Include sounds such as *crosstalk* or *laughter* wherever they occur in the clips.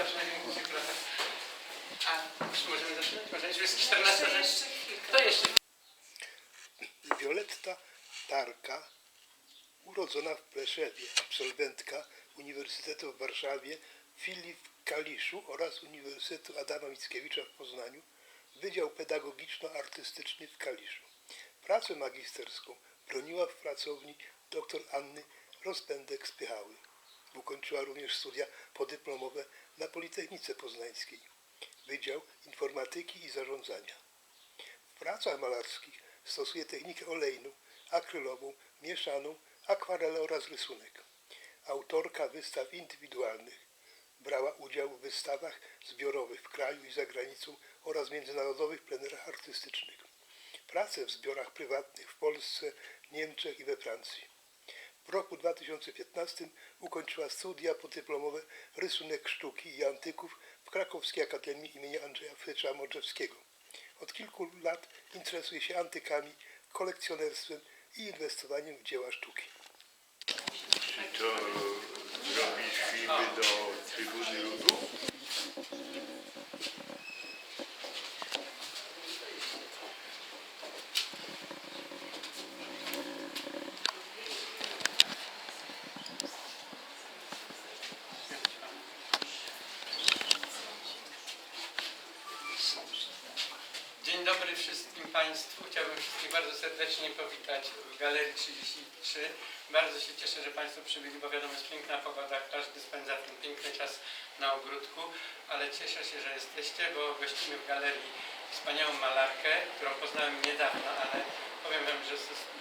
na rynku pracach. A czy możemy zaczynać? Może już jest 14 Jeszcze, chwilkę. Kto jeszcze? Violetta Tarka, urodzona w Pleszewie, absolwentka Uniwersytetu w Warszawie, Filip w Kaliszu oraz Uniwersytetu Adama Mickiewicza w Poznaniu, Wydział Pedagogiczno-Artystyczny w Kaliszu. Pracę magisterską broniła w pracowni dr Anny Rozpędek-Spychały. Ukończyła również studia podyplomowe na Politechnice Poznańskiej, Wydział Informatyki i Zarządzania. W pracach malarskich stosuje technikę olejną, akrylową, mieszaną, akwarelę oraz rysunek. Autorka wystaw indywidualnych. Brała udział w wystawach zbiorowych w kraju i za granicą oraz międzynarodowych plenerach artystycznych. Prace w zbiorach prywatnych w Polsce, Niemczech i we Francji. W roku 2015 ukończyła studia podyplomowe Rysunek Sztuki i Antyków w Krakowskiej Akademii im. Andrzeja Frycza Modrzewskiego. Od kilku lat interesuje się antykami, kolekcjonerstwem i inwestowaniem w dzieła sztuki. Czy to filmy do Trybuny Ludu? Państwu. Chciałbym wszystkich bardzo serdecznie powitać w Galerii 33. Bardzo się cieszę, że Państwo przybyli, bo wiadomo, jest piękna pogoda, każdy spędza ten piękny czas na ogródku, ale cieszę się, że jesteście, bo gościmy w galerii wspaniałą malarkę, którą poznałem niedawno, ale powiem Wam, że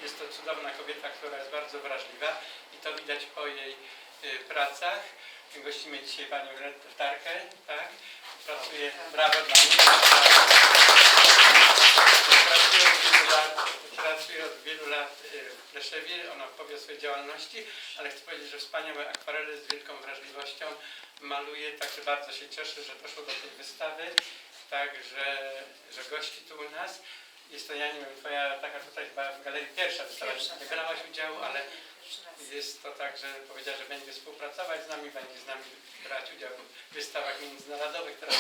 jest to cudowna kobieta, która jest bardzo wrażliwa i to widać po jej y, pracach. Gościmy dzisiaj Panią Tarkę, tak? Pracuje, brawo dla niej. Pracuję od wielu lat, pracuję od wielu lat y, w Pleszewie, ona opowie o swojej działalności, ale chcę powiedzieć, że wspaniałe akwarele z wielką wrażliwością maluje, także bardzo się cieszę, że doszło do tej wystawy, także, że gości tu u nas. Jest to, ja nie wiem, twoja taka tutaj chyba w galerii pierwsza wystawa, nie tak. brałaś udziału, ale. Jest to tak, że powiedziała, że będzie współpracować z nami, będzie z nami brać udział w wystawach międzynarodowych. Teraz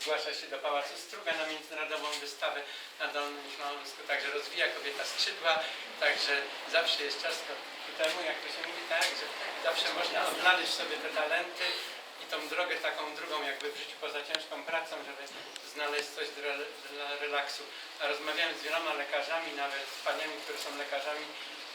zgłasza się do Pałacu Struga na międzynarodową wystawę na Dolnym Śląsku, także rozwija kobieta skrzydła, także zawsze jest czas ku temu, jak to się mówi, tak, że zawsze można odnaleźć sobie te talenty i tą drogę taką drugą jakby w życiu poza ciężką pracą, żeby znaleźć coś dla relaksu. A rozmawiałem z wieloma lekarzami, nawet z paniami, które są lekarzami,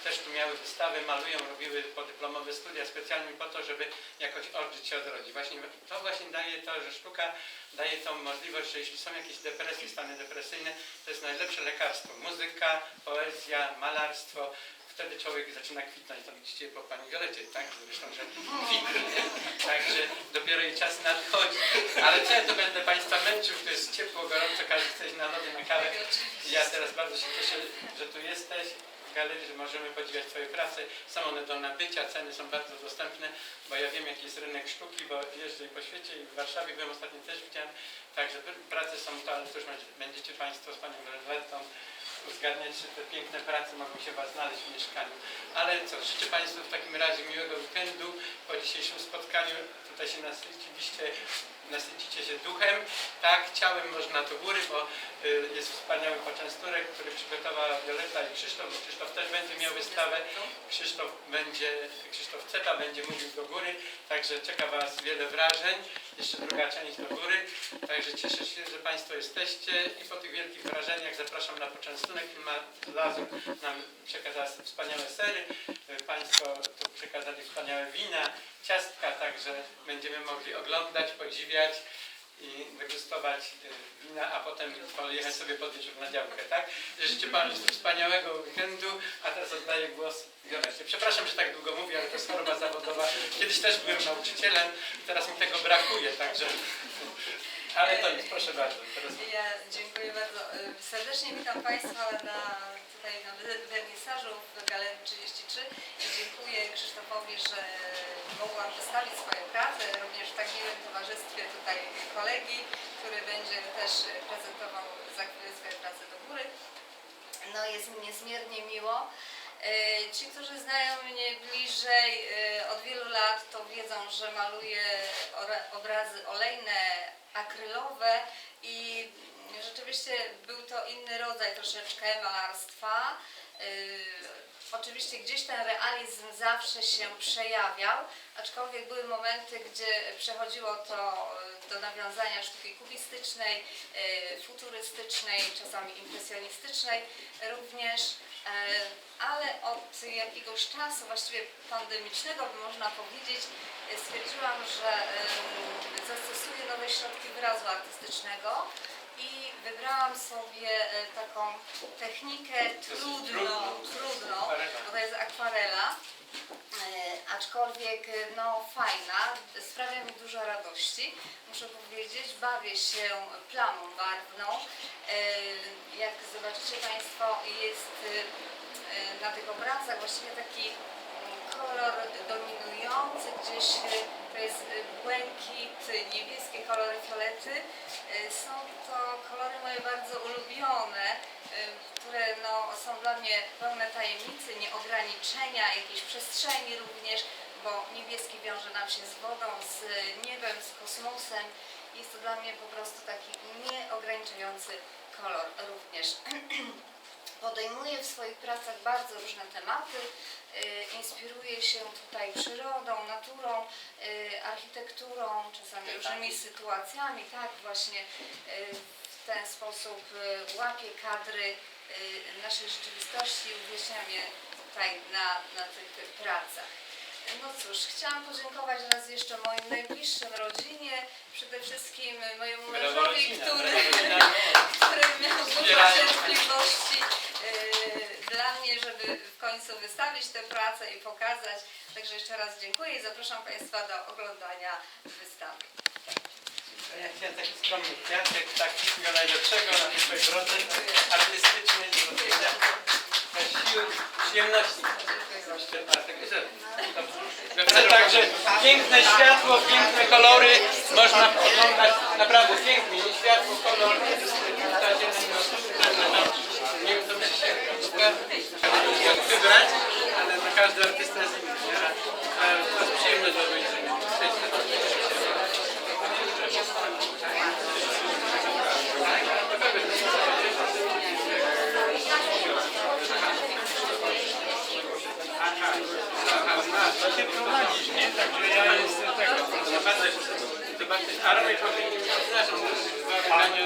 też tu miały wystawy, malują, robiły podyplomowe studia specjalnie po to, żeby jakoś odżyć się odrodzić. Właśnie to właśnie daje to, że sztuka daje tą możliwość, że jeśli są jakieś depresje, stany depresyjne, to jest najlepsze lekarstwo. Muzyka, poezja, malarstwo. Wtedy człowiek zaczyna kwitnąć. To widzicie po pani Violecie, tak? Zresztą, że kwitnie. Także dopiero jej czas nadchodzi. Ale co ja tu będę Państwa męczył, to jest ciepło, gorąco, każdy chce na lody, na kawę. Ja teraz bardzo się cieszę, że tu jesteś galerii, że możemy podziwiać Twoje prace. Są one do nabycia, ceny są bardzo dostępne, bo ja wiem jaki jest rynek sztuki, bo jeżdżę i po świecie i w Warszawie byłem ostatnio też widziałem. Także prace są to, ale też będziecie Państwo z Panią Renwettą uzgadniać, czy te piękne prace mogą się Was znaleźć w mieszkaniu. Ale co, życzę Państwu w takim razie miłego weekendu. Po dzisiejszym spotkaniu tutaj się nasyciliście, nasycicie się duchem. Tak, ciałem można do góry, bo y, jest wspaniały poczęsturek, który przygotowała Violeta i Krzysztof. bo Krzysztof też będzie miał wystawę. Krzysztof będzie, Krzysztof Ceta będzie mówił do góry, także czeka Was wiele wrażeń. Jeszcze druga część do góry. Także cieszę się, że Państwo jesteście i po tych wielkich wrażeniach zapraszam na poczęstunek. Firma Lazur nam przekazała wspaniałe sery. Y, Państwo tu przekazali wspaniałe wina, ciastka, także będziemy mogli oglądać, podziwiać i degustować y, wina, a potem pojechać sobie pod na działkę, tak? Życzę Państwu wspaniałego weekendu, a teraz oddaję głos Violecie. Przepraszam, że tak długo mówię, ale to jest choroba zawodowa. Kiedyś też byłem nauczycielem, teraz mi tego brakuje, także... Ale to nic, proszę bardzo. Teraz... Ja dziękuję bardzo. Y, Serdecznie witam Państwa na, tutaj na wernisażu w Galerii 33 i dziękuję Krzysztofowi, że mogłam wystawić swoją pracę, również w tak miłym towarzystwie tutaj kolegi, który będzie też y, prezentował za chwilę swoje prace do góry. No jest mi niezmiernie miło. E, Ci, którzy znają mnie bliżej e, od wielu lat, to wiedzą, że maluję obrazy olejne, akrylowe i rzeczywiście był to inny rodzaj troszeczkę malarstwa. E, Oczywiście gdzieś ten realizm zawsze się przejawiał, aczkolwiek były momenty, gdzie przechodziło to e, do nawiązania sztuki kubistycznej, e, futurystycznej, czasami impresjonistycznej również, ale od jakiegoś czasu, właściwie pandemicznego by można powiedzieć, e, stwierdziłam, że zastosuję nowe środki wyrazu artystycznego i wybrałam sobie e, taką technikę trudną, trudną, bo to jest akwarela, e, aczkolwiek e, no fajna, sprawia mi dużo radości. Muszę powiedzieć, bawię się plamą barwną. E, Jak zobaczycie Państwo, jest e, na tych obrazach właściwie taki mm, kolor dominujący, gdzieś e, to jest e, błękit, niebieskie kolory fiolety. E, Są to kolory moje bardzo ulubione, e, które no, są dla mnie pełne tajemnicy, nieograniczenia, jakiejś przestrzeni również, bo niebieski wiąże nam się z wodą, z niebem, z kosmosem. Jest to dla mnie po prostu taki nieograniczający kolor również. *clears throat* Podejmuję w swoich pracach bardzo różne tematy. y, Inspiruję się tutaj przyrodą, naturą, y, architekturą, czasami różnymi sytuacjami. Tak, właśnie y, ten sposób y, łapię kadry y, naszej rzeczywistości i uwieczniam je tutaj na, na tych pracach. No cóż, chciałam podziękować raz jeszcze moim najbliższym rodzinie, przede wszystkim mojemu mężowi, który, który miał dużo cierpliwości yy, dla mnie, żeby w końcu wystawić tę pracę i pokazać. Także jeszcze raz dziękuję i zapraszam Państwa do oglądania wystawy. Ja chciałem taki skromny kwiatek, tak wszystkiego najlepszego na tej drodze artystycznej, do rozwijania sił, przyjemności. Dobrze, także piękne światło, piękne kolory, można oglądać naprawdę pięknie, i światło, kolor. Nie wiem, co się wybrać, ale na każdy artysta jest inny. A a to jest przyjemne do obejrzenia. 在手术室里边儿的男女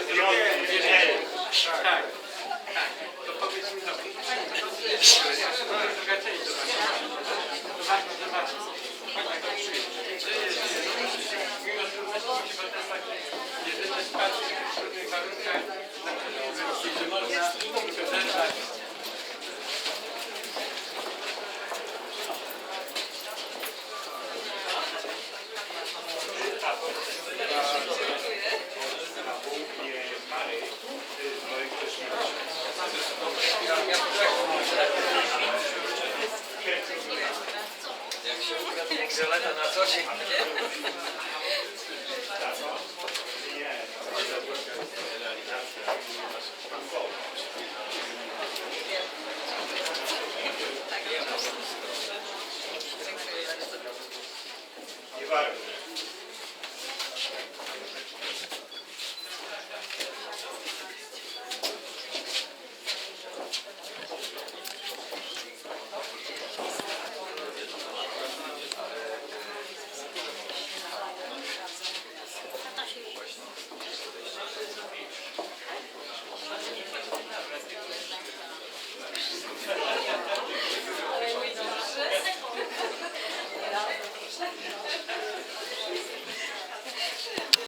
Jak się ugra, to jak żeleta na co dzień.